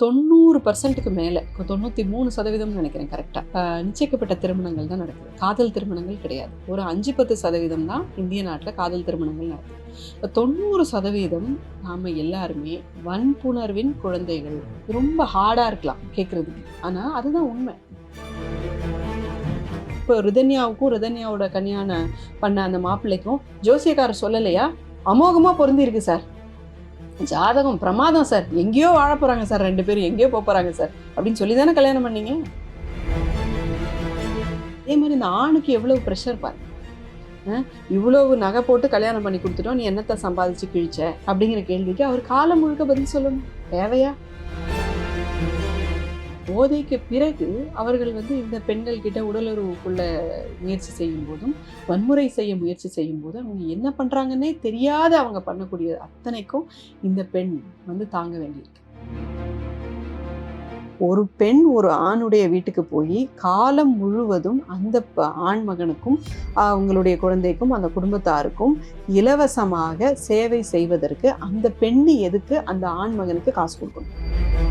தொண்ணூறு பர்சன்ட்டுக்கு மேலே தொண்ணூற்றி மூணு சதவீதம்னு நினைக்கிறேன் கரெக்டாக நிச்சயிக்கப்பட்ட திருமணங்கள் தான் நடக்குது. காதல் திருமணங்கள் கிடையாது. ஒரு அஞ்சு பத்து சதவீதம் தான் இந்திய நாட்டில் காதல் திருமணங்கள் நடக்குது. இப்போ தொண்ணூறு சதவீதம் நாம் எல்லாருமே வன்புணர்வின் குழந்தைகள். ரொம்ப ஹார்டாக இருக்கலாம் கேட்குறதுக்கு ஆனால் அதுதான் உண்மை. இப்போ ரிதன்யாவுக்கும் ரிதன்யாவோட கல்யாணம் பண்ண அந்த மாப்பிள்ளைக்கும் ஜோசியக்காரர் சொல்லலையா? அமோகமாக பொருந்திருக்கு சார். ஜாதகம் பிரமாதம் சார். எங்கேயோ வாழ போகிறாங்க சார் ரெண்டு பேரும். எங்கேயோ போக போகிறாங்க சார். அப்படின்னு சொல்லி தானே கல்யாணம் பண்ணீங்க? அதே மாதிரி இந்த ஆணுக்கு எவ்வளவு ப்ரெஷர் பாரு இவ்வளவு நகை போட்டு கல்யாணம் பண்ணி கொடுத்துட்டோம். நீ என்னத்தை சம்பாதிச்சு கிழிச்ச? அப்படிங்கிற கேள்விக்கு அவர் காலம் முழுக்க பதில் சொல்லணும். தேவையா? போதைக்கு பிறகு அவர்கள் வந்து இந்த பெண்கள் கிட்ட உடலுறவுக்குள்ள முயற்சி செய்யும் போதும் வன்முறை செய்ய முயற்சி செய்யும் போது அவங்க என்ன பண்றாங்கன்னே தெரியாத அவங்க பண்ணக்கூடிய அத்தனைக்கும் இந்த பெண் வந்து தாங்க வேண்டியிருக்கு. ஒரு பெண் ஒரு ஆணுடைய வீட்டுக்கு போய் காலம் முழுவதும் அந்த ஆண் மகனுக்கும் அவங்களுடைய குழந்தைக்கும் அந்த குடும்பத்தாருக்கும் இலவசமாக சேவை செய்வதற்கு அந்த பெண்ணு எதுக்கு அந்த ஆண் மகனுக்கு காசு கொடுக்கணும்?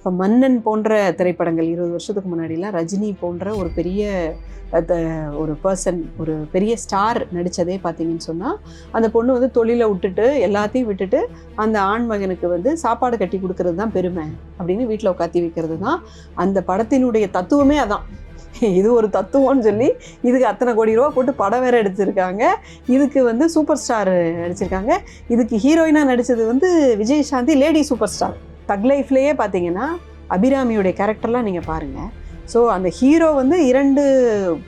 இப்போ மன்னன் போன்ற திரைப்படங்கள் இருபது வருஷத்துக்கு முன்னாடிலாம் ரஜினி போன்ற ஒரு பெரிய த- ஒரு பர்சன் ஒரு பெரிய ஸ்டார் நடித்ததே பார்த்தீங்கன்னு சொன்னால் அந்த பொண்ணு வந்து தொழிலை விட்டுட்டு எல்லாத்தையும் விட்டுட்டு அந்த ஆண் மகனுக்கு வந்து சாப்பாடு கட்டி கொடுக்கறது தான் பெருமை அப்படின்னு வீட்டில் உட்காத்தி வைக்கிறது தான் அந்த படத்தினுடைய தத்துவமே அதான். இது ஒரு தத்துவம்னு சொல்லி இதுக்கு அத்தனை கோடி ரூபா போட்டு படம் வேற எடுத்திருக்காங்க. இதுக்கு வந்து சூப்பர் ஸ்டார் நடிச்சிருக்காங்க. இதுக்கு ஹீரோயினாக நடித்தது வந்து Vijay Shanti lady super star thug லைஃப்லேயே பார்த்தீங்கன்னா அபிராமியுடைய கேரக்டர்லாம் நீங்கள் பாருங்கள் ஸோ அந்த ஹீரோ வந்து இரண்டு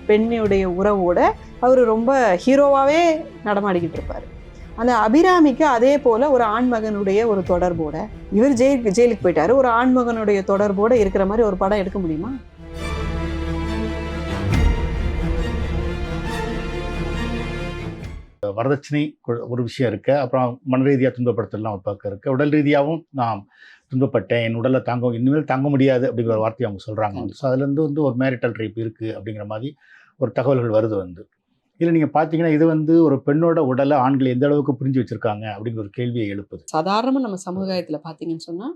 பெண்ணுடைய உறவோட அவர் ரொம்ப ஹீரோவாகவே நடமாடிக்கிட்டு இருப்பார். அந்த அபிராமிக்கு அதே போல் ஒரு ஆண்மகனுடைய ஒரு தொடர்போட இவர் ஜெயிலுக்கு ஜெயிலுக்கு போயிட்டாரு. ஒரு ஆண்மகனுடைய தொடர்போட இருக்கிற மாதிரி ஒரு படம் எடுக்க முடியுமா? வரதட்சணை ஒரு விஷயம் இருக்கு. அப்புறம் மன ரீதியாக துன்பப்படுத்தலாம் ஒரு பக்கம் இருக்கு. உடல் ரீதியாகவும் நாம் துன்பப்பட்டேன் என் உடலை தாங்க இனிமேல் தாங்க முடியாது அப்படிங்கிற ஒரு வார்த்தையை அவங்க சொல்றாங்க. ஸோ அதுலேருந்து வந்து ஒரு மேரிட்டல் ரேப் இருக்கு அப்படிங்கிற மாதிரி ஒரு தகவல்கள் வருது வந்து. இதில் நீங்கள் பார்த்தீங்கன்னா இது வந்து ஒரு பெண்ணோட உடலை ஆண்கள் எந்த அளவுக்கு புரிஞ்சு வச்சிருக்காங்க அப்படிங்கிற ஒரு கேள்வியை எழுப்புது. சாதாரணமாக நம்ம சமுதாயத்தில் பார்த்தீங்கன்னு சொன்னால்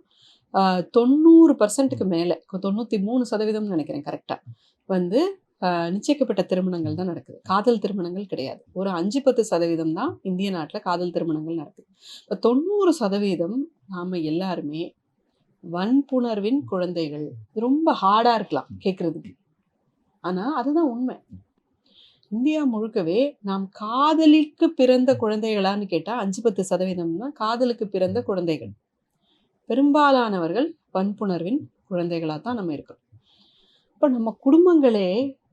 தொண்ணூறு பர்சன்ட்டுக்கு மேலே தொண்ணூற்றி மூணு சதவீதம்னு நினைக்கிறேன் கரெக்டாக வந்து நிச்சயிக்கப்பட்ட திருமணங்கள் தான் நடக்குது. காதல் திருமணங்கள் கிடையாது. ஒரு அஞ்சு பத்து சதவீதம் தான் இந்திய நாட்டில் காதல் திருமணங்கள் நடக்குது. இப்போ தொண்ணூறு சதவீதம் நாம் எல்லாருமே வன்புணர்வின் குழந்தைகள். இது ரொம்ப ஹார்டாக இருக்கலாம் கேட்குறதுக்கு ஆனால் அதுதான் உண்மை. இந்தியா முழுக்கவே நாம் காதலிக்கு பிறந்த குழந்தைகளான்னு கேட்டால் அஞ்சு பத்து சதவீதம்னா காதலுக்கு பிறந்த குழந்தைகள். பெரும்பாலானவர்கள் வன்புணர்வின் குழந்தைகளாக தான் நம்ம இருக்கிறோம் இப்போ நம்ம குடும்பங்களே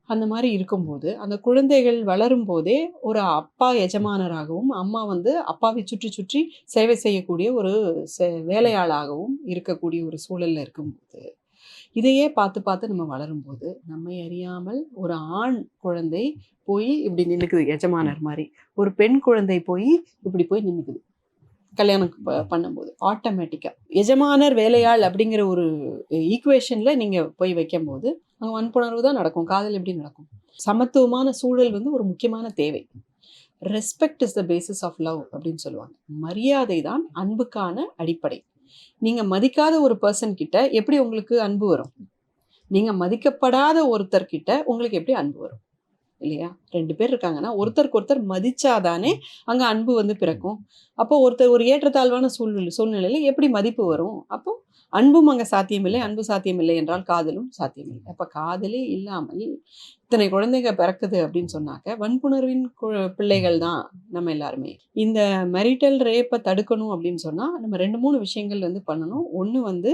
அந்த மாதிரி இருக்கும்போது அந்த குழந்தைகள் வளரும் போதே ஒரு அப்பா எஜமானராகவும் அம்மா வந்து அப்பாவை சுற்றி சுற்றி சேவை செய்யக்கூடிய ஒரு வேலையாளாகவும் இருக்கக்கூடிய ஒரு சூழலில் இருக்கும்போது இதையே பார்த்து பார்த்து நம்ம வளரும்போது நம்மை அறியாமல் ஒரு ஆண் குழந்தை போய் இப்படி நின்றுக்குது எஜமானர் மாதிரி. ஒரு பெண் குழந்தை போய் இப்படி போய் நின்றுக்குது கல்யாணம் ப- பண்ணும்போது. ஆட்டோமேட்டிக்காக எஜமானர் வேலையாள் அப்படிங்கிற ஒரு ஈக்குவேஷனில் நீங்கள் போய் வைக்கும்போது வன்புணர்வு தான் நடக்கும். காதல் எப்படி நடக்கும்? சமத்துவமான சூழல் வந்து ஒரு முக்கியமான தேவை. Respect is the basis of love அப்படின்னு சொல்லுவாங்க. மரியாதை தான் அன்புக்கான அடிப்படை. நீங்கள் மதிக்காத ஒரு பர்சன் கிட்ட எப்படி உங்களுக்கு அன்பு வரும்? நீங்கள் மதிக்கப்படாத ஒருத்தர்கிட்ட உங்களுக்கு எப்படி அன்பு வரும்? இல்லையா? ரெண்டு பேர் இருக்காங்கன்னா ஒருத்தருக்கு ஒருத்தர் மதிச்சாதானே அங்கே அன்பு வந்து பிறக்கும். அப்போ ஒருத்தர் ஒரு ஏற்றத்தாழ்வான சூழ்நிலை சூழ்நிலையில் எப்படி மதிப்பு வரும்? அப்போ அன்பும் அங்கே சாத்தியமில்லை அன்பு சாத்தியமில்லை என்றால் காதலும் சாத்தியமில்லை. அப்போ காதலே இல்லாமல் இத்தனை குழந்தைங்க பிறக்குது அப்படின்னு சொன்னாக்க வன்புணர்வின் கு- பிள்ளைகள் தான் நம்ம எல்லாருமே. இந்த மெரிட்டல் ரேப்பை தடுக்கணும் அப்படின்னு சொன்னால் நம்ம ரெண்டு மூணு விஷயங்கள் வந்து பண்ணணும். ஒன்று வந்து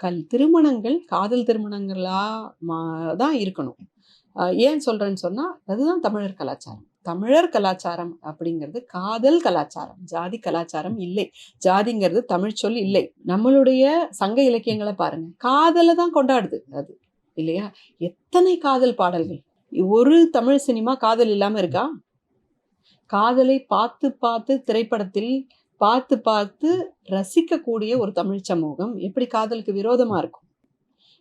கல் திருமணங்கள் காதல் திருமணங்களா மா தான் இருக்கணும். ஏன் சொல்கிறேன்னு சொன்னால் அதுதான் தமிழர் கலாச்சாரம். தமிழர் கலாச்சாரம் அப்படிங்கிறது காதல் கலாச்சாரம் ஜாதி கலாச்சாரம் இல்லை. ஜாதிங்கிறது தமிழ் சொல் இல்லை. நம்மளுடைய சங்க இலக்கியங்களை பாருங்க. காதலை தான் கொண்டாடுது அது இல்லையா? எத்தனை காதல் பாடல்கள்? ஒரு தமிழ் சினிமா காதல் இல்லாமல் இருக்கா? காதலை பார்த்து பார்த்து திரைப்படத்தில் பார்த்து பார்த்து ரசிக்கக்கூடிய ஒரு தமிழ் சமூகம் எப்படி காதலுக்கு விரோதமாக இருக்கும்?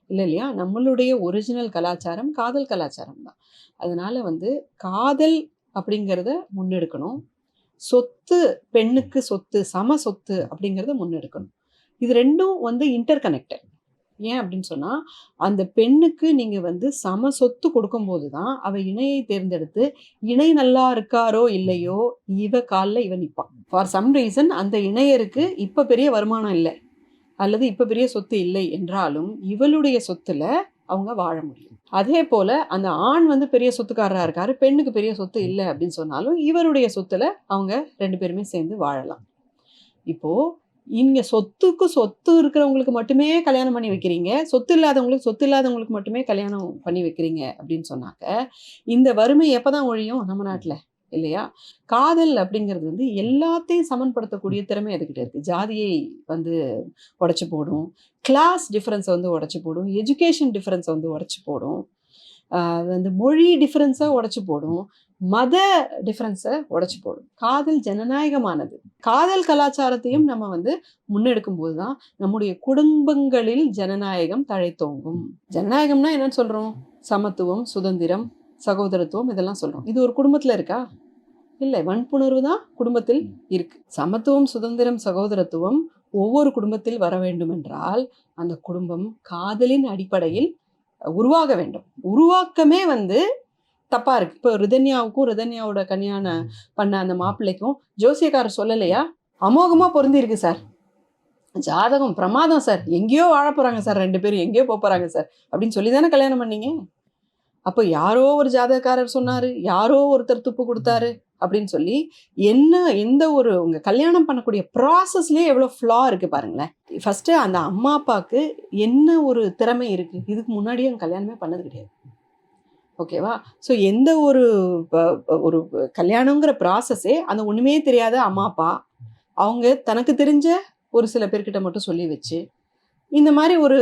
இல்லை இல்லையா? நம்மளுடைய ஒரிஜினல் கலாச்சாரம் காதல் கலாச்சாரம் தான். அதனால வந்து காதல் அப்படிங்கிறத முன்னெடுக்கணும். சொத்து பெண்ணுக்கு சொத்து சம சொத்து அப்படிங்கிறத முன்னெடுக்கணும். இது ரெண்டும் வந்து இன்டர் கனெக்டட் ஏன் அப்படின்னு சொன்னா அந்த பெண்ணுக்கு நீங்க வந்து சம சொத்து கொடுக்கும்போது தான் அவ இணையை தேர்ந்தெடுத்து இணை நல்லா இருக்காரோ இல்லையோ இவ காலில் இவ நிற்பான் ஃபார் சம் ரீசன் அந்த இணையருக்கு இப்போ பெரிய வருமானம் இல்லை. அல்லது இப்போ பெரிய சொத்து இல்லை என்றாலும் இவளுடைய சொத்துல அவங்க வாழ முடியும். அதே போல அந்த ஆண் வந்து பெரிய சொத்துக்காரரா இருக்காரு பெண்ணுக்கு பெரிய சொத்து இல்லை அப்படின்னு சொன்னாலும் இவருடைய சொத்துல அவங்க ரெண்டு பேருமே சேர்ந்து வாழலாம். இப்போ இங்க சொத்துக்கு சொத்து இருக்கிறவங்களுக்கு மட்டுமே கல்யாணம் பண்ணி வைக்கிறீங்க சொத்து இல்லாதவங்களுக்கு சொத்து இல்லாதவங்களுக்கு மட்டுமே கல்யாணம் பண்ணி வைக்கிறீங்க அப்படின்னு சொன்னாக்க இந்த வறுமை எப்பதான் ஒழியும் நம்ம நாட்டுல? இல்லையா? காதல் அப்படிங்கிறது வந்து எல்லாத்தையும் சமன்படுத்தக்கூடிய திறமை அதுக்கிட்ட இருக்கு. ஜாதியை வந்து உடைச்சு போடும். கிளாஸ் டிஃப்ரென்ஸை வந்து உடைச்சு போடும். எஜுகேஷன் டிஃப்ரென்ஸை வந்து உடைச்சு போடும். வந்து மொழி டிஃப்ரென்ஸை உடைச்சு போடும். மத டிஃப்ரென்ஸை உடைச்சு போடும். காதல் ஜனநாயகமானது. காதல் கலாச்சாரத்தையும் நம்ம வந்து முன்னெடுக்கும் போது தான் நம்முடைய குடும்பங்களில் ஜனநாயகம் தழைத்தோங்கும். ஜனநாயகம்னா என்னன்னு சொல்றோம்? சமத்துவம் சுதந்திரம் சகோதரத்துவம் இதெல்லாம் சொல்றோம். இது ஒரு குடும்பத்துல இருக்கா? இல்லை வன்புணர்வு தான் குடும்பத்தில் இருக்கு. சமத்துவம் சுதந்திரம் சகோதரத்துவம் ஒவ்வொரு குடும்பத்தில் வர வேண்டும் என்றால் அந்த குடும்பம் காதலின் அடிப்படையில் உருவாக வேண்டும். உருவாக்கமே வந்து தப்பா இருக்கு. இப்போ ரிதன்யாவுக்கும் ரிதன்யாவோட கல்யாணம் பண்ண அந்த மாப்பிள்ளைக்கும் ஜோசியக்காரர் சொல்லலையா? அமோகமா பொருந்தி இருக்கு சார். ஜாதகம் பிரமாதம் சார். எங்கேயோ வாழ போறாங்க சார் ரெண்டு பேரும். எங்கேயோ போக போறாங்க சார். அப்படின்னு சொல்லி தானே கல்யாணம் பண்ணீங்க? அப்போ யாரோ ஒரு ஜாதகக்காரர் சொன்னாரு. யாரோ ஒருத்தர் துப்பு கொடுத்தாரு. அப்படின்னு சொல்லி என்ன எந்த ஒரு உங்கள் கல்யாணம் பண்ணக்கூடிய ப்ராசஸ்லேயே எவ்வளோ ஃப்ளா இருக்குது பாருங்களேன். ஃபஸ்ட்டு அந்த அம்மா அப்பாவுக்கு என்ன ஒரு திறமை இருக்குது இதுக்கு முன்னாடியே அவங்க கல்யாணமே பண்ணது கிடையாது. ஓகேவா ஸோ எந்த ஒரு ப- ஒரு கல்யாணங்கிற ப்ராசஸே அந்த ஒன்றுமே தெரியாத அம்மா அப்பா அவங்க தனக்கு தெரிஞ்ச ஒரு சில பேர்கிட்ட மட்டும் சொல்லி வச்சு இந்த மாதிரி ஒரு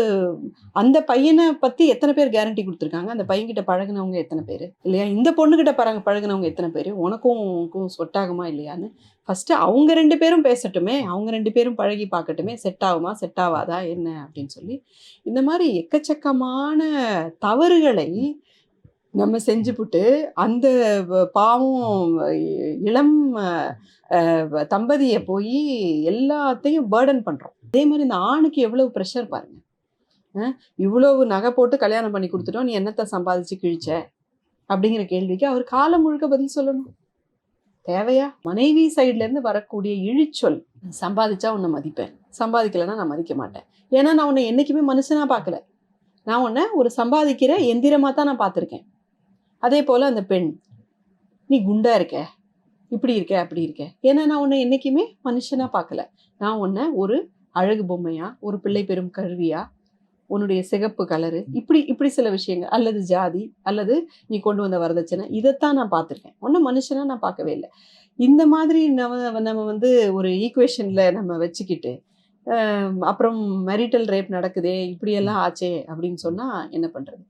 அந்த பையனை பற்றி எத்தனை பேர் கேரண்டி கொடுத்துருக்காங்க? அந்த பையன்கிட்ட பழகுனவங்க எத்தனை பேர்? இல்லையா? இந்த பொண்ணுக்கிட்ட பழக பழகுனவங்க எத்தனை பேர்? உனக்கும் உனக்கும் செட் ஆகுமா இல்லையான்னு? ஃபஸ்ட்டு அவங்க ரெண்டு பேரும் பேசட்டுமே அவங்க ரெண்டு பேரும் பழகி பார்க்கட்டுமே செட் ஆகுமா செட் ஆகாதா என்ன அப்படின்னு சொல்லி இந்த மாதிரி எக்கச்சக்கமான தவறுகளை நம்ம செஞ்சுப்புட்டு அந்த பாவம் இளம் தம்பதியை போய் எல்லாத்தையும் பேர்டன் பண்ணுறோம் அதே மாதிரி இந்த ஆணுக்கு எவ்வளவு ப்ரெஷர் பாருங்க. இவ்வளோ இவ்வளவு நகை போட்டு கல்யாணம் பண்ணி கொடுத்துட்டோம் நீ என்னத்தை சம்பாதிச்சு கிழிச்ச? அப்படிங்கிற கேள்விக்கு அவர் காலம் முழுக்க பதில் சொல்லணும். தேவையா? மனைவி சைட்லேருந்து வரக்கூடிய இழிச்சொல் சம்பாதிச்சா உன்னை மதிப்பேன். சம்பாதிக்கலைன்னா நான் மதிக்க மாட்டேன். ஏன்னா நான் உன்னை என்றைக்குமே மனுஷனாக பார்க்கல. நான் உன்னை ஒரு சம்பாதிக்கிற எந்திரமாக தான் நான் பார்த்துருக்கேன். அதே போல் அந்த பெண் நீ குண்டா இருக்க? இப்படி இருக்க அப்படி இருக்க? ஏன்னா நான் உன்னை என்றைக்குமே மனுஷனாக பார்க்கல. நான் உன்னை ஒரு அழகு பொம்மையா ஒரு பிள்ளை பெறும் கருவியா உன்னுடைய சிகப்பு கலரு இப்படி இப்படி சில விஷயங்கள் அல்லது ஜாதி அல்லது நீ கொண்டு வந்த வரதட்சணை இதைத்தான் நான் பார்த்துருக்கேன். ஒன்றும் மனுஷனாக நான் பார்க்கவே இல்லை. இந்த மாதிரி நம்ம நம்ம வந்து ஒரு ஈக்குவேஷனில் நம்ம வச்சுக்கிட்டு அப்புறம் மெரிட்டல் ரேப் நடக்குதே இப்படியெல்லாம் ஆச்சே அப்படின்னு சொன்னால் என்ன பண்ணுறது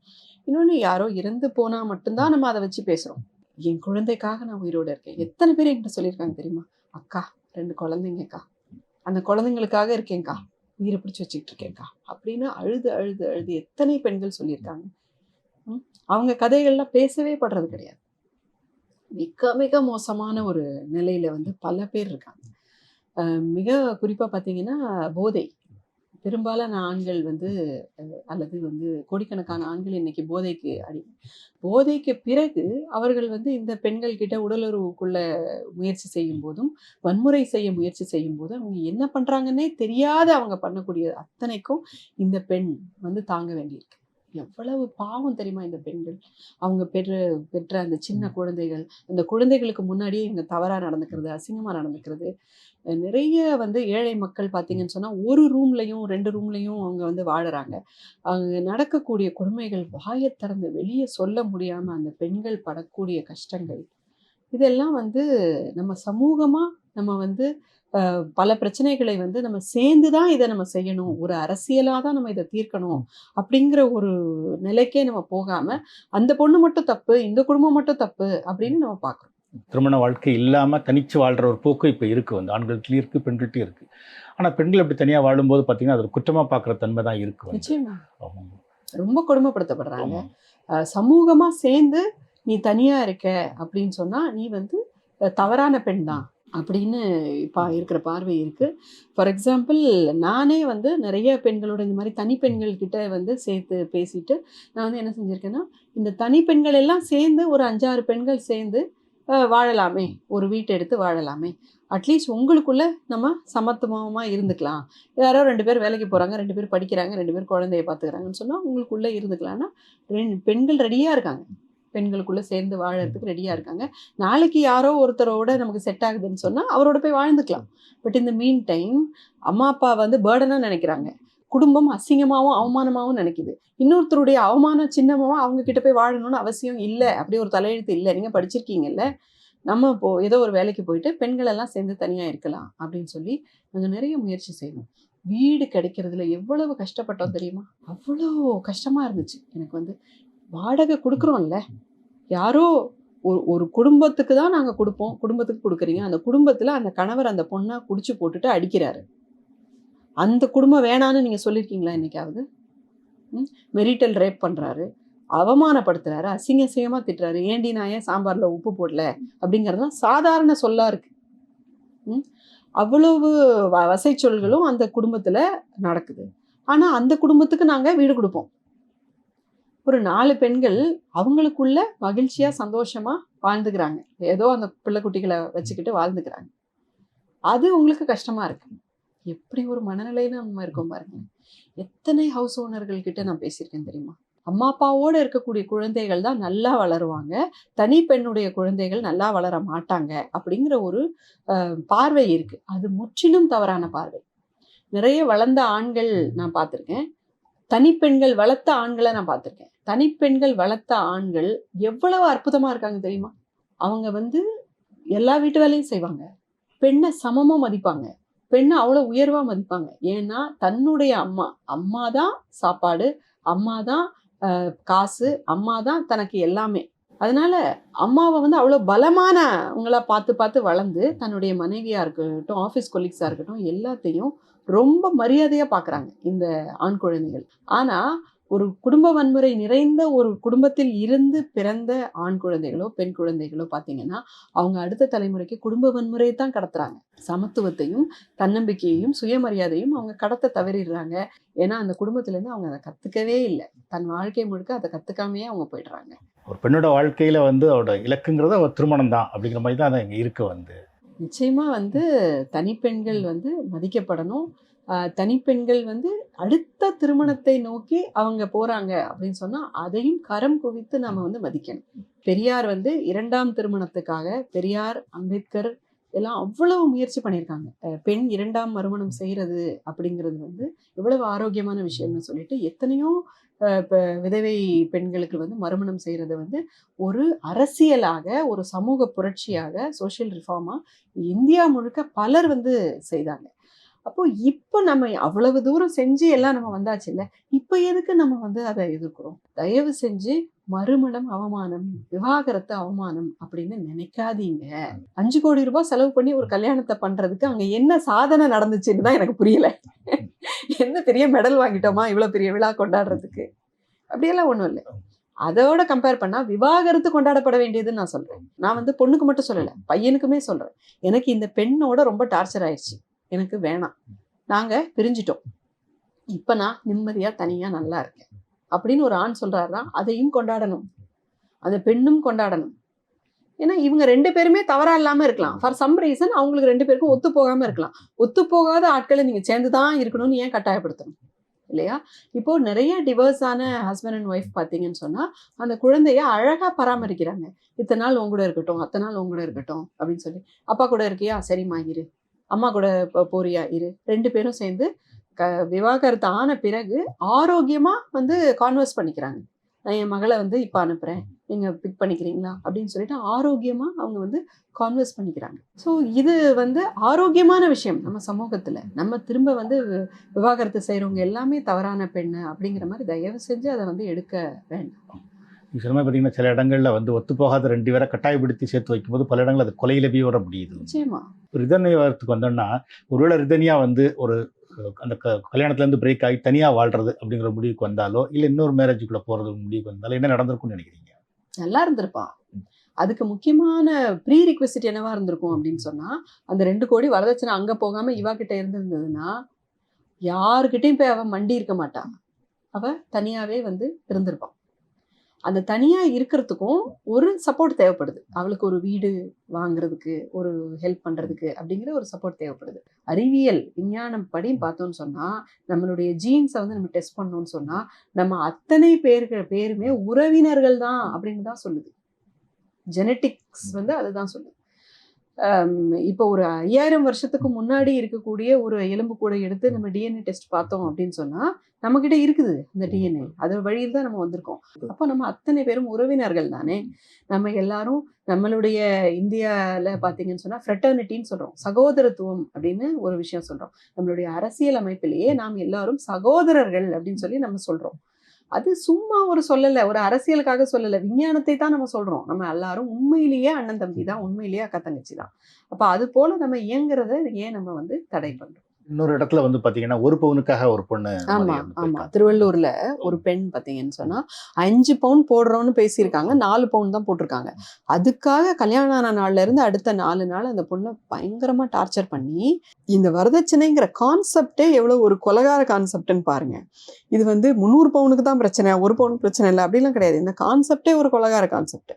இன்னொன்று யாரோ இறந்து போனால் மட்டும்தான் நம்ம அதை வச்சு பேசுகிறோம் என் குழந்தைக்காக நான் உயிரோட இருக்கேன். எத்தனை பேர் என்கிட்ட சொல்லியிருக்காங்க தெரியுமா? அக்கா ரெண்டு குழந்தைங்கக்கா அந்த குழந்தைங்களுக்காக இருக்கேங்க்கா உயிரை பிடிச்சி வச்சுக்கிட்டு இருக்கேன்க்கா அப்படின்னு அழுது அழுது அழுது எத்தனை பெண்கள் சொல்லியிருக்காங்க. அவங்க கதைகள்லாம் பேசவே படுறது கிடையாது. மிக மிக மோசமான ஒரு நிலையில வந்து பல பேர் இருக்காங்க. மிக குறிப்பாக பார்த்தீங்கன்னா போதை. பெரும்பாலான ஆண்கள் வந்து அல்லது வந்து கோடிக்கணக்கான ஆண்கள் இன்னைக்கு போதைக்கு அடி போதைக்கு பிறகு அவர்கள் வந்து இந்த பெண்கள் கிட்ட உடலுறவுக்குள்ள முயற்சி செய்யும் போதும் வன்முறை செய்ய முயற்சி செய்யும் போது அவங்க என்ன பண்றாங்கன்னே தெரியாத அவங்க பண்ணக்கூடிய அத்தனைக்கும் இந்த பெண் வந்து தாங்க வேண்டியிருக்கு. எவ்வளவு பாவம் தெரியுமா இந்த பெண்கள்? அவங்க பெற்ற பெற்ற அந்த சின்ன குழந்தைகள் அந்த குழந்தைகளுக்கு முன்னாடியே இவங்க தவறா நடந்துக்கிறது அசிங்கமா நடந்துக்கிறது நிறைய வந்து ஏழை மக்கள் பார்த்தீங்கன்னு சொன்னா ஒரு ரூம்லையும் ரெண்டு ரூம்லையும் அவங்க வந்து வாழுறாங்க. அங்க நடக்கக்கூடிய கொடுமைகள் வாயை திறந்து வெளியே சொல்ல முடியாம அந்த பெண்கள் படக்கூடிய கஷ்டங்கள். இதெல்லாம் வந்து நம்ம சமூகமா நம்ம வந்து பல பிரச்சனைகளை வந்து நம்ம சேர்ந்து தான் இதை நம்ம செய்யணும். ஒரு அரசியலா தான் நம்ம இதை தீர்க்கணும் அப்படிங்கிற ஒரு நிலைக்கே நம்ம போகாம அந்த பொண்ணு மட்டும் தப்பு இந்த குடும்பம் மட்டும் தப்பு அப்படின்னு நம்ம பார்க்கறோம். திருமண வாழ்க்கை இல்லாம தனிச்சு வாழ்ற ஒரு போக்கு இப்ப இருக்கு வந்து. ஆண்கள்கிட்டயும் இருக்கு பெண்கள்கிட்டயும் இருக்கு. ஆனா பெண்கள் அப்படி தனியா வாழும்போது பாத்தீங்கன்னா அது ஒரு குற்றமா பாக்குற தன்மை தான் இருக்கு வந்து. நிச்சயமா. ரொம்ப கொடுமைப்படுத்தப்படுறாங்க. ஆமாம். அஹ் சமூகமா சேர்ந்து நீ தனியா இருக்க அப்படின்னு சொன்னா நீ வந்து தவறான பெண் தான் அப்படின்னு இப்போ இருக்கிற பார்வை இருக்குது ஃபார் எக்ஸாம்பிள் நானே வந்து நிறைய பெண்களோட இந்த மாதிரி தனி பெண்கள் கிட்ட வந்து சேர்த்து பேசிட்டு நான் வந்து என்ன செஞ்சுருக்கேன்னா இந்த தனி பெண்கள் எல்லாம் சேர்ந்து ஒரு அஞ்சாறு பெண்கள் சேர்ந்து வாழலாமே. ஒரு வீட்டை எடுத்து வாழலாமே. அட்லீஸ்ட் உங்களுக்குள்ள நம்ம சமத்துவமாக இருந்துக்கலாம். யாரோ ரெண்டு பேர் வேலைக்கு போகிறாங்க ரெண்டு பேர் படிக்கிறாங்க ரெண்டு பேர் குழந்தைய பார்த்துக்கிறாங்கன்னு சொன்னால் உங்களுக்குள்ளே இருந்துக்கலாம்னா ரெண்டு பெண்கள் ரெடியாக இருக்காங்க. பெண்களுக்குள்ளே சேர்ந்து வாழறதுக்கு ரெடியாக இருக்காங்க. நாளைக்கு யாரோ ஒருத்தரோட நமக்கு செட் ஆகுதுன்னு சொன்னால் அவரோட போய் வாழ்ந்துக்கலாம். பட் இந்த மீன் டைம் அம்மா அப்பா வந்து பேர்டனாக நினைக்கிறாங்க. குடும்பம் அசிங்கமாகவும் அவமானமாகவும் நினைக்குது. இன்னொருத்தருடைய அவமானம் சின்னமாகவும் அவங்க கிட்ட போய் வாழணும்னு அவசியம் இல்லை. அப்படி ஒரு தலையெழுத்து இல்லை. நீங்கள் படிச்சிருக்கீங்கல்ல. நம்ம இப்போ ஏதோ ஒரு வேலைக்கு போயிட்டு பெண்கள் எல்லாம் சேர்ந்து தனியாக இருக்கலாம் அப்படின்னு சொல்லி நாங்கள் நிறைய முயற்சி செய்யணும் வீடு கிடைக்கிறதுல எவ்வளவு கஷ்டப்பட்டோம் தெரியுமா? அவ்வளோ கஷ்டமாக இருந்துச்சு. எனக்கு வந்து வாடகை கொடுக்குறோம்ல. யாரோ ஒரு ஒரு குடும்பத்துக்கு தான் நாங்கள் கொடுப்போம். குடும்பத்துக்கு கொடுக்குறீங்க. அந்த குடும்பத்தில் அந்த கணவர் அந்த பொண்ணை குடிச்சு போட்டுட்டு அடிக்கிறாரு. அந்த குடும்பம் வேணான்னு நீங்கள் சொல்லியிருக்கீங்களா என்னைக்காவது? ம் மெரிட்டல் ரேப் பண்ணுறாரு அவமானப்படுத்துறாரு அசிங்க அசிங்கமாக திட்டுறாரு ஏண்டி நான் ஏன் சாம்பாரில் உப்பு போடல அப்படிங்கிறதுலாம் சாதாரண சொல்லாக இருக்குது ம் அவ்வளவு வ- வசை சொல்களும் அந்த குடும்பத்தில் நடக்குது. ஆனால் அந்த குடும்பத்துக்கு நாங்கள் வீடு கொடுப்போம். ஒரு நாலு பெண்கள் அவங்களுக்குள்ள மகிழ்ச்சியாக சந்தோஷமாக வாழ்ந்துக்கிறாங்க. ஏதோ அந்த பிள்ளை குட்டிகளை வச்சுக்கிட்டு வாழ்ந்துக்கிறாங்க. அது உங்களுக்கு கஷ்டமாக இருக்குது எப்படி ஒரு மனநிலையில நம்ம இருக்கோம் பாருங்க. எத்தனை ஹவுஸ் ஓனர்கள் கிட்ட நான் பேசியிருக்கேன் தெரியுமா? அம்மா அப்பாவோட இருக்கக்கூடிய குழந்தைகள் தான் நல்லா வளருவாங்க. தனி பெண்ணுடைய குழந்தைகள் நல்லா வளர மாட்டாங்க அப்படிங்கிற ஒரு பார்வை இருக்கு. அது முற்றிலும் தவறான பார்வை. நிறைய வளர்ந்த ஆண்கள் நான் பார்த்துருக்கேன். தனிப்பெண்கள் வளர்த்த ஆண்களை நான் பார்த்துருக்கேன். தனிப்பெண்கள் வளர்த்த ஆண்கள் எவ்வளவு அற்புதமா இருக்காங்க தெரியுமா? அவங்க வந்து எல்லா வீட்டு வேலையும் செய்வாங்க. பெண்ணை சமமாக மதிப்பாங்க. பெண்ணை அவ்வளோ உயர்வா மதிப்பாங்க. ஏன்னா தன்னுடைய அம்மா அம்மா தான் சாப்பாடு அம்மா தான் காசு அம்மா தான் தனக்கு எல்லாமே. அதனால அம்மாவை வந்து அவ்வளோ பலமானவங்களா பார்த்து பார்த்து வளர்ந்து தன்னுடைய மனைவியாக இருக்கட்டும் ஆஃபீஸ் கொலீக்ஸாக இருக்கட்டும் எல்லாத்தையும் ரொம்ப மரியாதையாக பார்க்குறாங்க இந்த ஆண் குழந்தைகள். ஆனால் ஒரு குடும்ப வன்முறை நிறைந்த ஒரு குடும்பத்தில் இருந்து பிறந்த ஆண் குழந்தைகளோ பெண் குழந்தைகளோ பார்த்தீங்கன்னா அவங்க அடுத்த தலைமுறைக்கு குடும்ப வன்முறையை தான் கடத்துறாங்க. சமத்துவத்தையும் தன்னம்பிக்கையையும் சுயமரியாதையும் அவங்க கடத்த தவறிடுறாங்க. ஏன்னா அந்த குடும்பத்திலேருந்து அவங்க அதை கற்றுக்கவே இல்லை. தன் வாழ்க்கை முழுக்க அதை கற்றுக்காமையே அவங்க போயிடுறாங்க. ஒரு பெண்ணோட வாழ்க்கையில வந்து அவரோட இலக்குங்கிறது அவர் திருமணம் தான் அப்படிங்கிற மாதிரி தான் இங்கே இருக்க வந்து. நிச்சயமா வந்து தனிப்பெண்கள் வந்து மதிக்கப்படணும். தனிப்பெண்கள் வந்து அடுத்த திருமணத்தை நோக்கி அவங்க போகிறாங்க அப்படின்னு சொன்னால் அதையும் கரம் குவித்து நம்ம வந்து மதிக்கணும். பெரியார் வந்து இரண்டாம் திருமணத்துக்காக பெரியார் அம்பேத்கர் எல்லாம் அவ்வளவு முயற்சி பண்ணியிருக்காங்க. பெண் இரண்டாம் மறுமணம் செய்கிறது அப்படிங்கிறது வந்து எவ்வளவு ஆரோக்கியமான விஷயம்னு சொல்லிட்டு எத்தனையோ இப்போ விதவை பெண்களுக்கு வந்து மறுமணம் செய்கிறது வந்து ஒரு அரசியலாக ஒரு சமூக புரட்சியாக சோஷியல் ரிஃபார்மாக இந்தியா முழுக்க பலர் வந்து செய்தாங்க. அப்போ இப்போ நம்ம அவ்வளவு தூரம் செஞ்சு எல்லாம் நம்ம வந்தாச்சு இல்லை இப்போ எதுக்கு நம்ம வந்து அதை எதிர்க்கிறோம்? தயவு செஞ்சு மறுமணம் அவமானம் விவாகரத்து அவமானம் அப்படின்னு நினைக்காதீங்க. அஞ்சு கோடி ரூபாய் செலவு பண்ணி ஒரு கல்யாணத்தை பண்றதுக்கு அங்க என்ன சாதனை நடந்துச்சுன்னு தான் எனக்கு புரியல. என்ன பெரிய மெடல் வாங்கிட்டோமா? இவ்வளவு பெரிய விழா கொண்டாடுறதுக்கு. அப்படியெல்லாம் ஒண்ணும் இல்லை. அதோட கம்பேர் பண்ணா விவாகரத்து கொண்டாடப்பட வேண்டியதுன்னு நான் சொல்றேன். நான் வந்து பொண்ணுக்கு மட்டும் சொல்லலை பையனுக்குமே சொல்றேன். எனக்கு இந்த பெண்ணோட ரொம்ப டார்ச்சர் ஆயிடுச்சு. எனக்கு வேணாம். நாங்கள் பிரிஞ்சிட்டோம். இப்போ நான் நிம்மதியாக தனியாக நல்லா இருக்கேன். அப்படின்னு ஒரு ஆண் சொல்றாருன்னா அதையும் கொண்டாடணும். அந்த பெண்ணும் கொண்டாடணும். ஏன்னா இவங்க ரெண்டு பேருமே தவறாக இல்லாமல் இருக்கலாம். ஃபார் சம் ரீசன் அவங்களுக்கு ரெண்டு பேருக்கும் ஒத்து போகாமல் இருக்கலாம். ஒத்து போகாத ஆட்களை நீங்கள் சேர்ந்து தான் இருக்கணும்னு ஏன் கட்டாயப்படுத்தணும்? இல்லையா? இப்போ நிறைய டிவர்ஸ் ஆன ஹஸ்பண்ட் அண்ட் ஒய்ஃப் பார்த்தீங்கன்னு சொன்னா அந்த குழந்தைய அழகாக பராமரிக்கிறாங்க. இத்தனை நாள் உங்க கூட இருக்கட்டும் அத்தனை நாள் உங்க கூட இருக்கட்டும் அப்படின்னு சொல்லி. அப்பா கூட இருக்கியா? சரிம்மா இரு. அம்மா கூட போறியா? இரு. ரெண்டு பேரும் சேர்ந்து க விவாகரத்து ஆன பிறகு ஆரோக்கியமாக வந்து கான்வர்ஸ் பண்ணிக்கிறாங்க. நான் என் மகளை வந்து இப்போ அனுப்புகிறேன் நீங்கள் பிக் பண்ணிக்கிறீங்களா? அப்படின்னு சொல்லிட்டு ஆரோக்கியமாக அவங்க வந்து கான்வர்ஸ் பண்ணிக்கிறாங்க. ஸோ இது வந்து ஆரோக்கியமான விஷயம் நம்ம சமூகத்தில். நம்ம திரும்ப வந்து வி- விவாகரத்து செய்கிறவங்க எல்லாமே தவறான பெண்ணு அப்படிங்கிற மாதிரி தயவு செஞ்சு அதை வந்து எடுக்க வேண்டாம். நீங்க சொன்ன பார்த்தீங்கன்னா சில இடங்கள்ல வந்து ஒத்துப்போகாத ரெண்டு பேரை கட்டாயப்படுத்தி சேர்த்து வைக்கும்போது பல இடங்கள் அது கொலையில போய் வர முடியுது. ரிதன்யத்துக்கு வந்தோம்னா ஒருவேளை ரிதன்யா வந்து ஒரு அந்த க கல்யாணத்துலேருந்து பிரேக் ஆகி தனியாக வாழ்றது அப்படிங்கிற முடிவுக்கு வந்தாலோ இல்லை இன்னொரு மேரேஜுக்குள்ளே போகிறது முடிவுக்கு வந்தாலோ என்ன நடந்திருக்கும்னு நினைக்கிறீங்க? நல்லா இருந்திருப்பா. அதுக்கு முக்கியமான ப்ரீ ரிக்வெஸ்ட் என்னவா இருந்திருக்கும் அப்படின்னு சொன்னா அந்த ரெண்டு கோடி வரதட்சணை அங்க போகாம இவா கிட்ட இருந்திருந்ததுன்னா யாருக்கிட்டையும் போய் அவ மண்டி இருக்க மாட்டா. அவ தனியாவே வந்து இருந்திருப்பான் அந்த தனியா இருக்கிறதுக்கும் ஒரு சப்போர்ட் தேவைப்படுது. அவளுக்கு ஒரு வீடு வாங்குறதுக்கு ஒரு ஹெல்ப் பண்றதுக்கு அப்படிங்கிற ஒரு சப்போர்ட் தேவைப்படுது. அறிவியல் விஞ்ஞானம் படி பார்த்தோம்னு சொன்னா நம்மளுடைய ஜீன்ஸை வந்து நம்ம டெஸ்ட் பண்ணோம்னு சொன்னா நம்ம அத்தனை பேர்கள் பேருமே உறவினர்கள் தான் அப்படின்னு தான் சொல்லுது. ஜெனட்டிக்ஸ் வந்து அதுதான் சொல்லுது. இப்போ ஒரு ஐயாயிரம் வருஷத்துக்கு முன்னாடி இருக்கக்கூடிய ஒரு எலும்பு கூட எடுத்து நம்ம டிஎன்ஏ டெஸ்ட் பார்த்தோம் அப்படின்னு சொன்னா நம்மகிட்ட இருக்குது இந்த டிஎன்ஏ அது வழியில் தான் நம்ம வந்திருக்கோம். அப்போ நம்ம அத்தனை பேரும் உறவினர்கள் தானே? நம்ம எல்லாரும் நம்மளுடைய இந்தியாவில் பார்த்தீங்கன்னு சொன்னால் ஃப்ரெட்டர்னிட்டின்னு சொல்கிறோம் சகோதரத்துவம் அப்படின்னு ஒரு விஷயம் சொல்கிறோம் நம்மளுடைய அரசியல் அமைப்பிலேயே நாம் எல்லாரும் சகோதரர்கள் அப்படின்னு சொல்லி நம்ம சொல்கிறோம் அது சும்மா ஒரு சொல்லலை ஒரு அரசியலுக்காக சொல்லலை. விஞ்ஞானத்தை தான் நம்ம சொல்கிறோம் நம்ம எல்லாரும் உண்மையிலேயே அண்ணன் தம்பி தான் உண்மையிலேயே அக்கா தங்கச்சி தான். அப்போ அது போல் நம்ம இயங்குறத ஏன் நம்ம வந்து தடை பண்ணுறோம் இன்னொரு இடத்துல வந்து பாத்தீங்கன்னா ஒரு பவுனுக்காக ஒரு பொண்ணு ஆமா ஆமா. திருவள்ளூர்ல ஒரு பெண் பாத்தீங்கன்னு சொன்னா அஞ்சு பவுன் போடுறோம்னு பேசியிருக்காங்க நாலு பவுன் தான் போட்டிருக்காங்க. அதுக்காக கல்யாணம் ஆன நாள்ல இருந்து அடுத்த நாலு நாள் அந்த பொண்ணை பயங்கரமா டார்ச்சர் பண்ணி இந்த வரதட்சணைங்கிற கான்செப்டே எவ்வளவு ஒரு கொலகார கான்செப்ட்னு பாருங்க. இது வந்து முந்நூறு பவுனுக்கு தான் பிரச்சனை ஒரு பவுனுக்கு பிரச்சனை இல்லை அப்படிலாம் கிடையாது. இந்த கான்செப்டே ஒரு கொலகார கான்செப்ட்.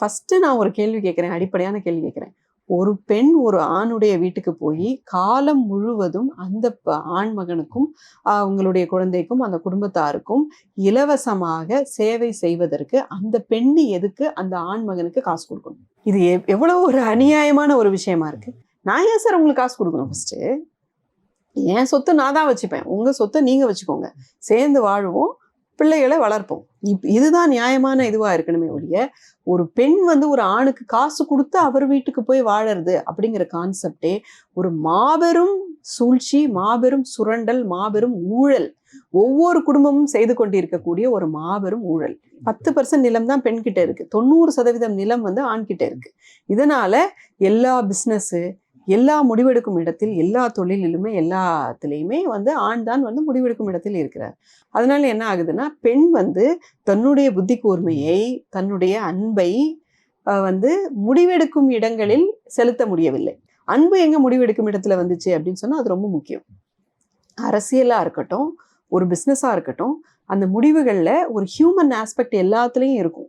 ஃபர்ஸ்ட் நான் ஒரு கேள்வி கேட்கிறேன் அடிப்படையான கேள்வி கேட்கிறேன். ஒரு பெண் ஒரு ஆணுடைய வீட்டுக்கு போய் காலம் முழுவதும் அந்த ஆண் மகனுக்கும் அவங்களுடைய குழந்தைக்கும் அந்த குடும்பத்தாருக்கும் இலவசமாக சேவை செய்வதற்கு அந்த பெண் எதுக்கு அந்த ஆண் மகனுக்கு காசு கொடுக்கணும்? இது எவ்வளவு ஒரு அநியாயமான ஒரு விஷயமா இருக்கு. நான் ஏன் சார் உங்களுக்கு காசு கொடுக்கணும் ஃபர்ஸ்ட் என் சொத்து நான் தான் வச்சுப்பேன். உங்க சொத்தை நீங்க வச்சுக்கோங்க. சேர்ந்து வாழுவோம். பிள்ளைகளை வளர்ப்போம். இப் இதுதான் நியாயமான இதுவாக இருக்கணுமே ஒழிய ஒரு பெண் வந்து ஒரு ஆணுக்கு காசு கொடுத்து அவர் வீட்டுக்கு போய் வாழறது அப்படிங்கிற கான்செப்டே ஒரு மாபெரும் சூழ்ச்சி மாபெரும் சுரண்டல் மாபெரும் ஊழல் ஒவ்வொரு குடும்பமும் செய்து கொண்டிருக்கக்கூடிய ஒரு மாபெரும் ஊழல். பத்து பர்சன்ட் நிலம் தான் பெண்கிட்ட இருக்கு. தொண்ணூறு சதவீதம் நிலம் வந்து ஆண்கிட்ட இருக்கு. இதனால எல்லா பிஸ்னஸ்ஸு எல்லா முடிவெடுக்கும் இடத்தில் எல்லா தொழிலிலுமே எல்லாத்துலேயுமே வந்து ஆண் தான் வந்து முடிவெடுக்கும் இடத்தில் இருக்கிறார். அதனால என்ன ஆகுதுன்னா பெண் வந்து தன்னுடைய புத்தி கூர்மையை தன்னுடைய அன்பை வந்து முடிவெடுக்கும் இடங்களில் செலுத்த முடியவில்லை. அன்பு எங்கே முடிவெடுக்கும் இடத்துல வந்துச்சு அப்படின்னு சொன்னால் அது ரொம்ப முக்கியம். அரசியலாக இருக்கட்டும் ஒரு பிஸ்னஸாக இருக்கட்டும் அந்த முடிவுகளில் ஒரு ஹியூமன் ஆஸ்பெக்ட் எல்லாத்துலேயும் இருக்கும்.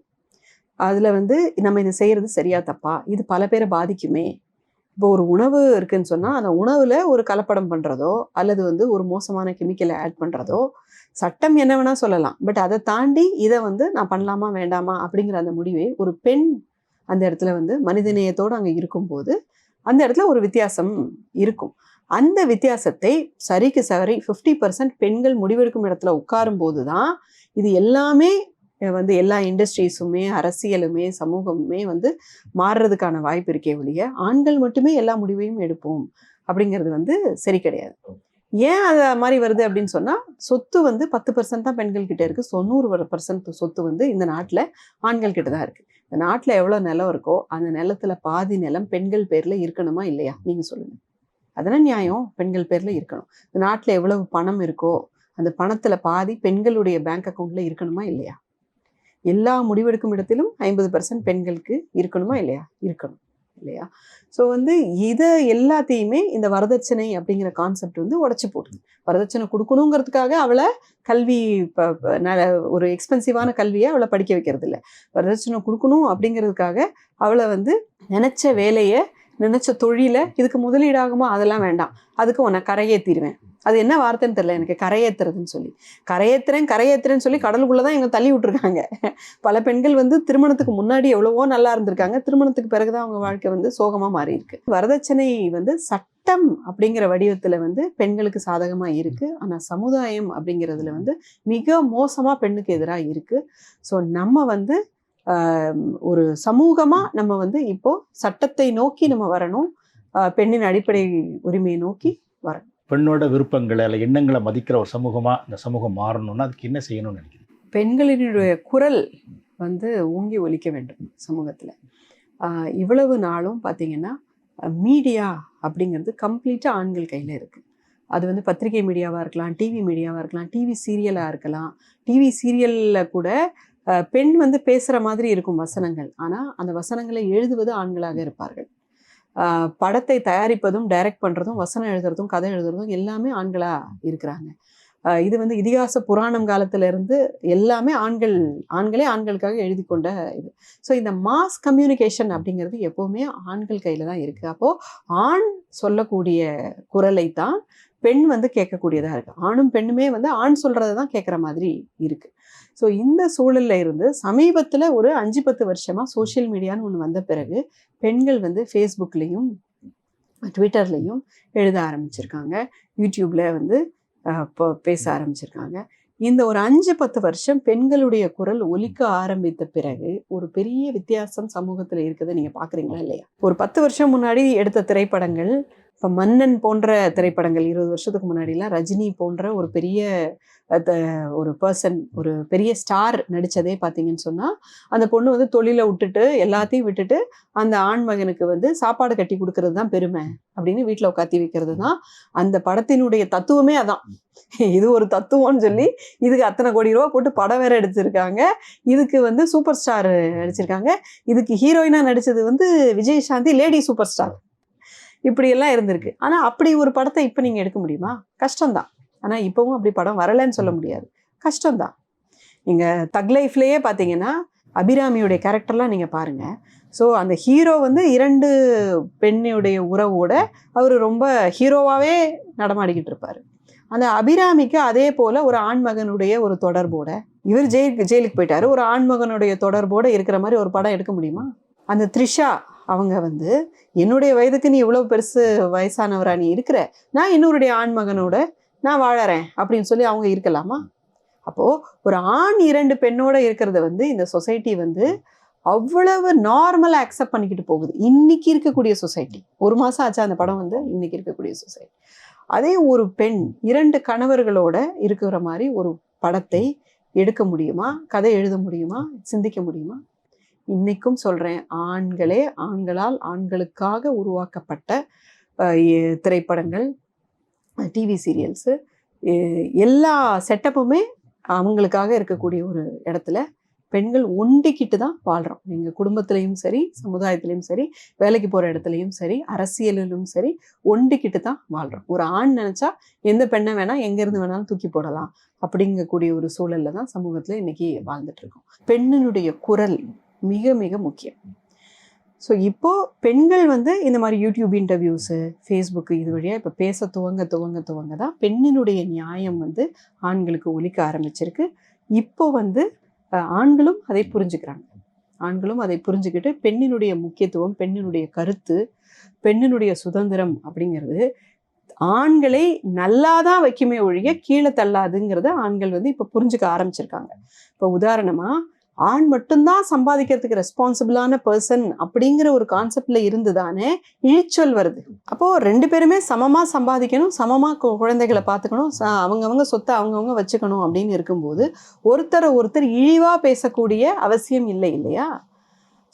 அதில் வந்து நம்ம இதை செய்கிறது சரியா தப்பா? இது பல பேரை பாதிக்குமே. இப்போ ஒரு உணவு இருக்குன்னு சொன்னால் அந்த உணவில் ஒரு கலப்படம் பண்ணுறதோ அல்லது வந்து ஒரு மோசமான கெமிக்கலை ஆட் பண்ணுறதோ சட்டம் என்ன வேணால் சொல்லலாம். பட் அதை தாண்டி இதை வந்து நான் பண்ணலாமா வேண்டாமா அப்படிங்கிற அந்த முடிவை ஒரு பெண் அந்த இடத்துல வந்து மனிதநேயத்தோடு அங்கே இருக்கும்போது அந்த இடத்துல ஒரு வித்தியாசம் இருக்கும். அந்த வித்தியாசத்தை சரிக்கு சரி ஃபிஃப்டி பர்சன்ட் பெண்கள் முடிவெடுக்கும் இடத்துல உட்காரும் போது தான் இது எல்லாமே வந்து எல்லா இண்டஸ்ட்ரீஸுமே அரசியலுமே சமூகமுமே வந்து மாறுறதுக்கான வாய்ப்பு இருக்கே ஒழிய ஆண்கள் மட்டுமே எல்லா முடிவையும் எடுப்போம் அப்படிங்கிறது வந்து சரி கிடையாது. ஏன் அது மாதிரி வருது அப்படின்னு சொன்னா சொத்து வந்து பத்து பர்சன்ட் தான் பெண்கள் கிட்ட இருக்கு. தொண்ணூறு பர்சன்ட் சொத்து வந்து இந்த நாட்டில் ஆண்கள் கிட்ட தான் இருக்கு. இந்த நாட்டில் எவ்வளவு நிலம் இருக்கோ அந்த நிலத்துல பாதி நிலம் பெண்கள் பேர்ல இருக்கணுமா இல்லையா? நீங்க சொல்லுங்க. அதெல்லாம் நியாயம். பெண்கள் பேர்ல இருக்கணும். இந்த நாட்டில் எவ்வளவு பணம் இருக்கோ அந்த பணத்துல பாதி பெண்களுடைய பேங்க் அக்கவுண்ட்ல இருக்கணுமா இல்லையா? எல்லா முடிவெடுக்கும் இடத்திலும் ஐம்பது பர்சன்ட் பெண்களுக்கு இருக்கணுமா இல்லையா? இருக்கணும் இல்லையா? ஸோ வந்து இதை எல்லாத்தையுமே இந்த வரதட்சணை அப்படிங்கிற கான்செப்ட் வந்து உடச்சி போடுது. வரதட்சணை கொடுக்கணுங்கிறதுக்காக அவளை கல்வி ந- ஒரு எக்ஸ்பென்சிவான கல்வியை அவளை படிக்க வைக்கிறது இல்லை வரதட்சணை கொடுக்கணும் அப்படிங்கிறதுக்காக அவளை வந்து நினச்ச வேலையை நினைச்ச தொழிலை இதுக்கு முதலீடாகுமா? அதெல்லாம் வேண்டாம். அதுக்கு உன்னை கரையேற்றிடுவேன் அது என்ன வார்த்தைன்னு தெரியல. எனக்கு கரையேத்துறதுன்னு சொல்லி. கரையேத்துறேன் கரையேத்துறேன்னு சொல்லி கடலுக்குள்ள தான் இவங்க தள்ளி விட்டுருக்காங்க. பல பெண்கள் வந்து திருமணத்துக்கு முன்னாடி எவ்வளவோ நல்லா இருந்திருக்காங்க. திருமணத்துக்கு பிறகுதான் அவங்க வாழ்க்கை வந்து சோகமா மாறி இருக்கு வரதட்சணை வந்து சட்டம் அப்படிங்கிற வடிவத்துல வந்து பெண்களுக்கு சாதகமா இருக்கு. ஆனா சமுதாயம் அப்படிங்கிறதுல வந்து மிக மோசமா பெண்ணுக்கு எதிராக இருக்கு. ஸோ நம்ம வந்து ஒரு சமூகமா நம்ம வந்து இப்போ சட்டத்தை நோக்கி நம்ம வரணும். பெண்ணின் அடிப்படை உரிமையை நோக்கி பெண்ணோட விருப்பங்களை அல்ல எண்ணங்களை மதிக்கிற ஒரு சமூகமா இந்த சமூகம் மாறணும்னா அதுக்கு என்ன செய்யணும்னு நினைக்கிறீங்க? பெண்களினுடைய குரல் வந்து ஓங்கி ஒலிக்க வேண்டும் சமூகத்தில். இவ்வளவு நாளும் பார்த்தீங்கன்னா மீடியா அப்படிங்கிறது கம்ப்ளீட்டாக ஆண்கள் கையில் இருக்குது அது வந்து பத்திரிகை மீடியாவாக இருக்கலாம் டிவி மீடியாவாக இருக்கலாம் டிவி சீரியலாக இருக்கலாம். டிவி சீரியலில் கூட பெண் வந்து பேசுகிற மாதிரி இருக்கும் வசனங்கள். ஆனால் அந்த வசனங்களை எழுதுவது ஆண்களாக இருப்பார்கள். படத்தை தயாரிப்பதும் டைரக்ட் பண்ணுறதும் வசனம் எழுதுறதும் கதை எழுதுறதும் எல்லாமே ஆண்களாக இருக்கிறாங்க. இது வந்து இதிகாச புராணம் காலத்துல இருந்து எல்லாமே ஆண்கள் ஆண்களே ஆண்களுக்காக எழுதி கொண்ட இது. ஸோ இந்த மாஸ் கம்யூனிகேஷன் அப்படிங்கிறது எப்போவுமே ஆண்கள் கையில் தான் இருக்குது அப்போது ஆண் சொல்லக்கூடிய குரலை தான் பெண் வந்து கேட்கக்கூடியதாக இருக்குது ஆணும் பெண்ணுமே வந்து ஆண் சொல்கிறத தான் கேட்குற மாதிரி இருக்குது ஸோ இந்த சூழலில் இருந்து சமீபத்தில் ஒரு அஞ்சு பத்து வருஷமாக சோஷியல் மீடியான்னு ஒன்று வந்த பிறகு பெண்கள் வந்து ஃபேஸ்புக்லேயும் ட்விட்டர்லேயும் எழுத ஆரம்பிச்சிருக்காங்க. யூடியூப்பில் வந்து இப்போ பேச ஆரம்பிச்சிருக்காங்க. இந்த ஒரு அஞ்சு பத்து வருஷம் பெண்களுடைய குரல் ஒலிக்க ஆரம்பித்த பிறகு ஒரு பெரிய வித்தியாசம் சமூகத்தில் இருக்குதை நீங்கள் பார்க்குறீங்களா இல்லையா? ஒரு பத்து வருஷம் முன்னாடி எடுத்த திரைப்படங்கள் இப்போ மன்னன் போன்ற திரைப்படங்கள் இருபது வருஷத்துக்கு முன்னாடிலாம் ரஜினி போன்ற ஒரு பெரிய ஒரு பர்சன் ஒரு பெரிய ஸ்டார் நடிச்சதே பார்த்தீங்கன்னு சொன்னா அந்த பொண்ணு வந்து தொழிலை விட்டுட்டு எல்லாத்தையும் விட்டுட்டு அந்த ஆண் மகனுக்கு வந்து சாப்பாடு கட்டி கொடுக்கறது தான் பெருமை அப்படின்னு வீட்டில் உட்காத்தி வைக்கிறது தான் அந்த படத்தினுடைய தத்துவமே அதான். இது ஒரு தத்துவம்னு சொல்லி இதுக்கு அத்தனை கோடி ரூபா போட்டு படம் வேற எடுத்திருக்காங்க. இதுக்கு வந்து சூப்பர் ஸ்டார் நடிச்சிருக்காங்க. இதுக்கு ஹீரோயினா நடிச்சது வந்து Vijay Shanti lady super star இப்படியெல்லாம் இருந்திருக்கு. ஆனால் அப்படி ஒரு படத்தை இப்போ நீங்கள் எடுக்க முடியுமா? கஷ்டம்தான். ஆனால் இப்போவும் அப்படி படம் வரலைன்னு சொல்ல முடியாது. கஷ்டம்தான். நீங்கள் தக் லைஃப்லேயே பார்த்தீங்கன்னா அபிராமியுடைய கேரக்டர்லாம் நீங்கள் பாருங்கள் ஸோ அந்த ஹீரோ வந்து இரண்டு பெண்ணுடைய உறவோட அவர் ரொம்ப ஹீரோவாகவே நடமாடிக்கிட்டு இருப்பார். அந்த அபிராமிக்கு அதே போல் ஒரு ஆண்மகனுடைய ஒரு தொடர்போட இவர் ஜெயிலுக்கு ஜெயிலுக்கு போயிட்டார். ஒரு ஆண்மகனுடைய தொடர்போட இருக்கிற மாதிரி ஒரு படம் எடுக்க முடியுமா? அந்த த்ரிஷா அவங்க வந்து என்னுடைய வயதுக்கு நீ இவ்வளோ பெருசு வயசானவரா நீ இருக்கிற? நான் இன்னொருடைய ஆண்மகனோட நான் வாழறேன். அப்படின்னு சொல்லி அவங்க இருக்கலாமா? அப்போது ஒரு ஆண் இரண்டு பெண்ணோட இருக்கிறத வந்து இந்த சொசைட்டி வந்து அவ்வளவு நார்மலாக அக்செப்ட் பண்ணிக்கிட்டு போகுது. இன்னைக்கு இருக்கக்கூடிய சொசைட்டி. ஒரு மாதம் ஆச்சு அந்த படம் வந்து? இன்னைக்கு இருக்கக்கூடிய சொசைட்டி. அதே ஒரு பெண் இரண்டு கணவர்களோட இருக்கிற மாதிரி ஒரு படத்தை எடுக்க முடியுமா? கதை எழுத முடியுமா? சிந்திக்க முடியுமா? இன்னைக்கும் சொல்கிறேன் ஆண்களே ஆண்களால் ஆண்களுக்காக உருவாக்கப்பட்ட திரைப்படங்கள் டிவி சீரியல்ஸு எல்லா செட்டப்புமே அவங்களுக்காக இருக்கக்கூடிய ஒரு இடத்துல பெண்கள் ஒண்டிக்கிட்டு தான் வாழ்கிறோம் எங்கள் குடும்பத்துலேயும் சரி சமுதாயத்துலேயும் சரி வேலைக்கு போகிற இடத்துலையும் சரி அரசியலிலும் சரி ஒண்டிக்கிட்டு தான் வாழ்கிறோம் ஒரு ஆண் நினச்சா எந்த பெண்ணை வேணால் எங்கேருந்து வேணாலும் தூக்கி போடலாம் அப்படிங்கக்கூடிய ஒரு சூழலில் தான் சமூகத்தில் இன்னைக்கு வாழ்ந்துட்டு இருக்கோம். பெண்ணினுடைய குரல் மிக மிக முக்கியம். ஸோ இப்போ பெண்கள் வந்து இந்த மாதிரி யூடியூப் இன்டர்வியூஸு ஃபேஸ்புக்கு இது வழியாக இப்போ பேச துவங்க துவங்க துவங்க தான் பெண்ணினுடைய நியாயம் வந்து ஆண்களுக்கு ஒலிக்க ஆரம்பிச்சிருக்கு. இப்போ வந்து ஆண்களும் அதை புரிஞ்சுக்கிறாங்க. ஆண்களும் அதை புரிஞ்சுக்கிட்டு பெண்ணினுடைய முக்கியத்துவம் பெண்ணினுடைய கருத்து பெண்ணினுடைய சுதந்திரம் அப்படிங்கிறது ஆண்களை நல்லா தான் வைக்குமே ஒழிய கீழே தள்ளாதுங்கிறத ஆண்கள் வந்து இப்போ புரிஞ்சுக்க ஆரம்பிச்சிருக்காங்க. இப்போ உதாரணமா ஆண் மட்டும்தான் சம்பாதிக்கிறதுக்கு ரெஸ்பான்சிபிளான பர்சன் அப்படிங்கிற ஒரு கான்செப்ட்ல இருந்து தானே இழிச்சொல் வருது. அப்போ ரெண்டு பேருமே சமமா சம்பாதிக்கணும் சமமா கு- குழந்தைகளை பார்த்துக்கணும் அவங்கவங்க சொத்தை அவங்கவங்க வச்சுக்கணும் அப்படின்னு இருக்கும்போது ஒருத்தரை ஒருத்தர் இழிவா பேசக்கூடிய அவசியம் இல்லை இல்லையா?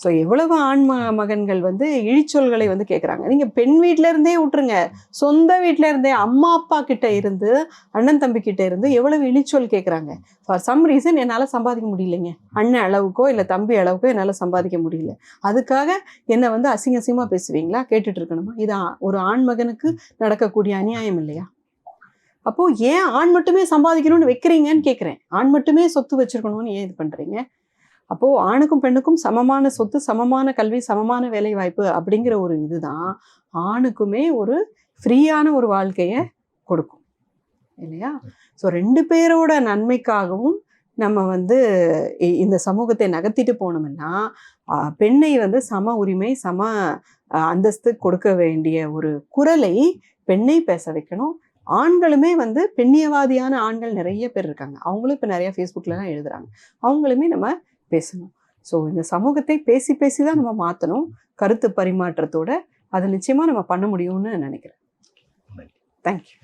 ஸோ எவ்வளவு ஆண் ம மகன்கள் வந்து இழிச்சொல்களை வந்து கேட்குறாங்க நீங்கள் பெண் வீட்டிலேருந்தே இருந்தே விட்டுருங்க சொந்த வீட்ல இருந்தே அம்மா அப்பா கிட்ட இருந்து அண்ணன் தம்பி கிட்ட இருந்து எவ்வளவு இழிச்சொல் கேட்குறாங்க ஃபார் சம் ரீசன் என்னால் சம்பாதிக்க முடியலைங்க. அண்ணன் அளவுக்கோ இல்லை தம்பி அளவுக்கோ என்னால் சம்பாதிக்க முடியல. அதுக்காக என்னை வந்து அசிங்க அசிங்கமாக பேசுவீங்களா? கேட்டுட்டு இருக்கணுமா இது ஒரு ஆண் மகனுக்கு நடக்கக்கூடிய அநியாயம் இல்லையா? அப்போது ஏன் ஆண் மட்டுமே சம்பாதிக்கணும்னு வைக்கிறீங்கன்னு கேட்குறேன் ஆண் மட்டுமே சொத்து வச்சிருக்கணும்னு ஏன் இது பண்ணுறீங்க அப்போ ஆணுக்கும் பெண்ணுக்கும் சமமான சொத்து சமமான கல்வி சமமான வேலை வாய்ப்பு அப்படிங்கிற ஒரு இதுதான் ஆணுக்குமே ஒரு ஃப்ரீயான ஒரு வாழ்க்கையை கொடுக்கும். இல்லையா? ஸோ ரெண்டு பேரோட நன்மைக்காகவும் நம்ம வந்து இந்த சமூகத்தை நகர்த்திட்டு போனோம்னா பெண்ணை வந்து சம உரிமை சம அந்தஸ்து கொடுக்க வேண்டிய ஒரு குரலை பெண்ணை பேச வைக்கணும். ஆண்களுமே வந்து பெண்ணியவாதியான ஆண்கள் நிறைய பேர் இருக்காங்க. அவங்களும் இப்போ நிறைய ஃபேஸ்புக்கில்லாம் எழுதுறாங்க. அவங்களுமே நம்ம பேசணும். ஸோ இந்த சமூகத்தை பேசி பேசி தான் நம்ம மாற்றணும் கருத்து பரிமாற்றத்தோட அதை நிச்சயமாக நம்ம பண்ண முடியும்னு நினைக்கிறேன். தேங்க்யூ